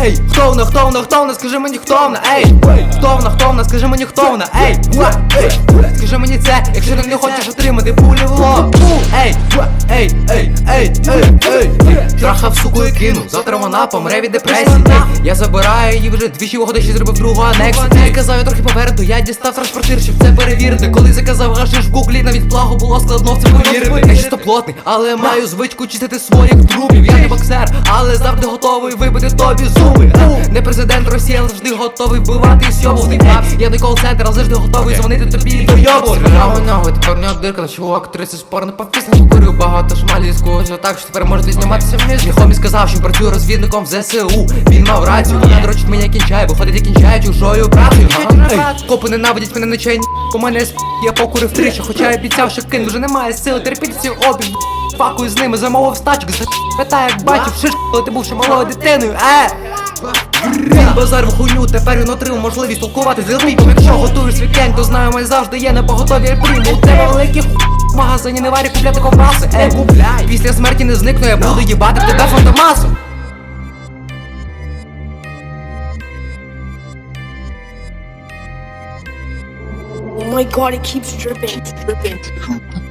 Ей, хто вона, хто вона, хто вона, скажи мені, хто вона, ей, хто вона, хто вона, скажи мені, хто вона, ей, скажи мені це, якщо ти не хочеш отримати пулі в лоб. Ей, ей, ей, ей, ей, ей, трахав суку і кинув, завтра вона помре від депресії. Я забираю її вже двічі ще зробив другу анексію. Ти казав, я трохи попереду, я дістав транспортир, щоб це перевірити. Коли заказав гашиш в гуглі, навіть благо було складно в це повірити. Я чистоплотний, але маю звичку чистити своїх трупів. Я не боксер, але завжди готовий вибити тобі зуби. Е, Не президент Росії, але завжди готовий вбивати і сьобувати. Я не кол-центр, але завжди готовий дзвонити тобі і дойобувати. Стріляв у нього, тепер у нього дирка на чувак, 30 спорно по пісням курю багато шмалі з когось так, що тепер можете зніматися в місті. Хомі сказав, що працює розвідником в ЗСУ. Він мав рацію, вона дрочить мене кінчає, виходить і кінчає чужою працею. Копи ненавидять мене ночей, у мене сп... я покурив тричі, хоча я обіцяв, що кину, вже немає сил терпіти ці обіг. Пакую з ними, замовив стачок, за питає, як бачив, шиш, коли ти був ще малою дитиною, е! Він базар в хуйню, тепер він отримав можливість толкувати з людьми Якщо готуєш вікенд, то знаю, ми завжди є на поготові прийму У тебе великі ху... в магазині не варі купляти ковбаси. Ей, купляй, після смерті не зникну, я буду їбати в тебе фантомасу Oh my god, it keeps dripping. dripping.